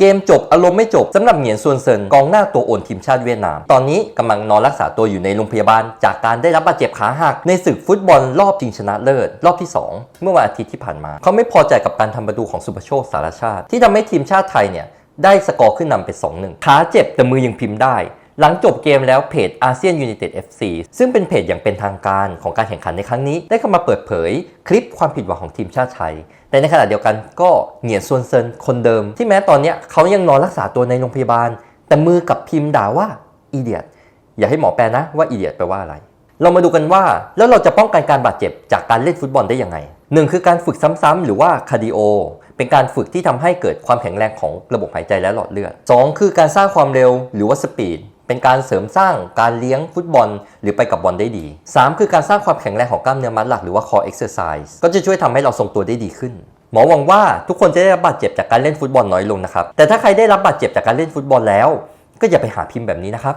เกมจบอารมณ์ไม่จบสำหรับเหงียนซวนเซินกองหน้าตัวโอนทีมชาติเวียดนาม ตอนนี้กำลังนอนรักษาตัวอยู่ในโรงพยาบาล จากการได้รับบาดเจ็บขาหักในศึกฟุตบอลรอบชิงชนะเลิศ รอบที่ 2 เมื่อวันอาทิตย์ที่ผ่านมา เขาไม่พอใจกับการทำประตูของสุภโชคสารชาติ ที่ทำให้ทีมชาติไทยเนี่ยได้สกอร์ขึ้นนำเป็น2-1ขาเจ็บแต่มือยังพิมพ์ได้ หลังจบเกมแล้วเพจอาเซียนยู i นเต็ด FC ซึ่งเป็นเพจอย่างเป็นทางการของการแข่งขันในครั้งนี้ ได้เข้ามาเปิดเผยคลิปความผิดหวังของทีมชาติไทย แต่ในขณะเดียวกันก็เหงียนซวนเซินคนเดิม ที่แม้ตอนนี้เขายังนอนรักษาตัวในโรงพยาบาล แต่มือกับพิมพ์ด่าว่าอีเดียตอย่าให้หมอแปลนะว่าอีเดียตแปลว่าอะไร เรามาดูกันว่าแล้วเราจะป้องกันการบาดเจ็บจากการเล่นฟุตบอลได้ยังไงหนึ่งคือการฝึกซ้ำๆหรือว่าคาร์ดิโอเป็นการฝึกที่ทำให้เกิดความแข็งแรงของระบบหายใจและหลอดเลือด 2 คือการสร้างความเร็วหรือว่าสปีด เป็นการเสริมสร้างการเลี้ยงฟุตบอล หรือไปกับบอลได้ดี 3 คือการสร้างความแข็งแรงของกล้ามเนื้อมัดหลักหรือว่า core exercise ก็จะช่วยทำให้เราทรงตัวได้ดีขึ้น หมอหวังว่าทุกคนจะได้รับบาดเจ็บจากการเล่นฟุตบอลน้อยลงนะครับ แต่ถ้าใครได้รับบาดเจ็บจากการเล่นฟุตบอลแล้ว ก็อย่าไปหาพิมพ์แบบนี้นะครับ